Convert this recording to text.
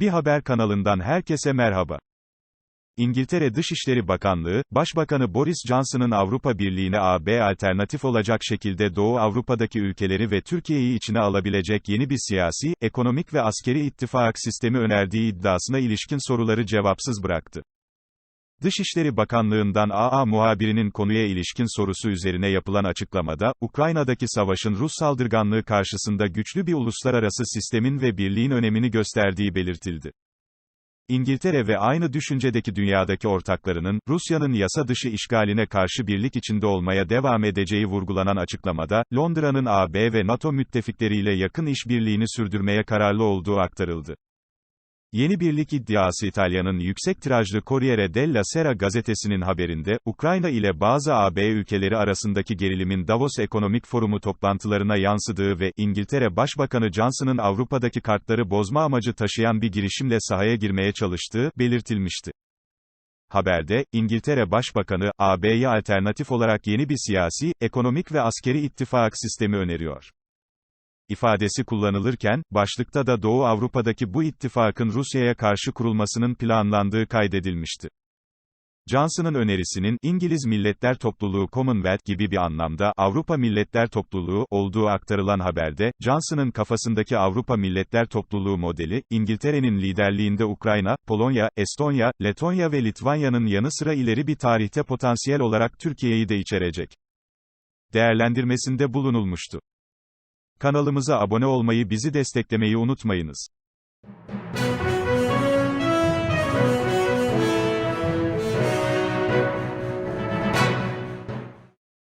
Bir haber kanalından herkese merhaba. İngiltere Dışişleri Bakanlığı, Başbakanı Boris Johnson'ın Avrupa Birliği'ne AB alternatif olacak şekilde Doğu Avrupa'daki ülkeleri ve Türkiye'yi içine alabilecek yeni bir siyasi, ekonomik ve askeri ittifak sistemi önerdiği iddiasına ilişkin soruları cevapsız bıraktı. Dışişleri Bakanlığı'ndan AA muhabirinin konuya ilişkin sorusu üzerine yapılan açıklamada, Ukrayna'daki savaşın Rus saldırganlığı karşısında güçlü bir uluslararası sistemin ve birliğin önemini gösterdiği belirtildi. İngiltere ve aynı düşüncedeki dünyadaki ortaklarının, Rusya'nın yasa dışı işgaline karşı birlik içinde olmaya devam edeceği vurgulanan açıklamada, Londra'nın AB ve NATO müttefikleriyle yakın işbirliğini sürdürmeye kararlı olduğu aktarıldı. Yeni birlik iddiası İtalya'nın yüksek tirajlı Corriere della Sera gazetesinin haberinde, Ukrayna ile bazı AB ülkeleri arasındaki gerilimin Davos Ekonomik Forumu toplantılarına yansıdığı ve İngiltere Başbakanı Johnson'ın Avrupa'daki kartları bozma amacı taşıyan bir girişimle sahaya girmeye çalıştığı belirtilmişti. Haberde, İngiltere Başbakanı, AB'ye alternatif olarak yeni bir siyasi, ekonomik ve askeri ittifak sistemi öneriyor ifadesi kullanılırken, başlıkta da Doğu Avrupa'daki bu ittifakın Rusya'ya karşı kurulmasının planlandığı kaydedilmişti. Johnson'ın önerisinin, İngiliz Milletler Topluluğu Commonwealth gibi bir anlamda, Avrupa Milletler Topluluğu, olduğu aktarılan haberde, Johnson'ın kafasındaki Avrupa Milletler Topluluğu modeli, İngiltere'nin liderliğinde Ukrayna, Polonya, Estonya, Letonya ve Litvanya'nın yanı sıra ileri bir tarihte potansiyel olarak Türkiye'yi de içerecek. Değerlendirmesinde bulunulmuştu. Kanalımıza abone olmayı bizi desteklemeyi unutmayınız.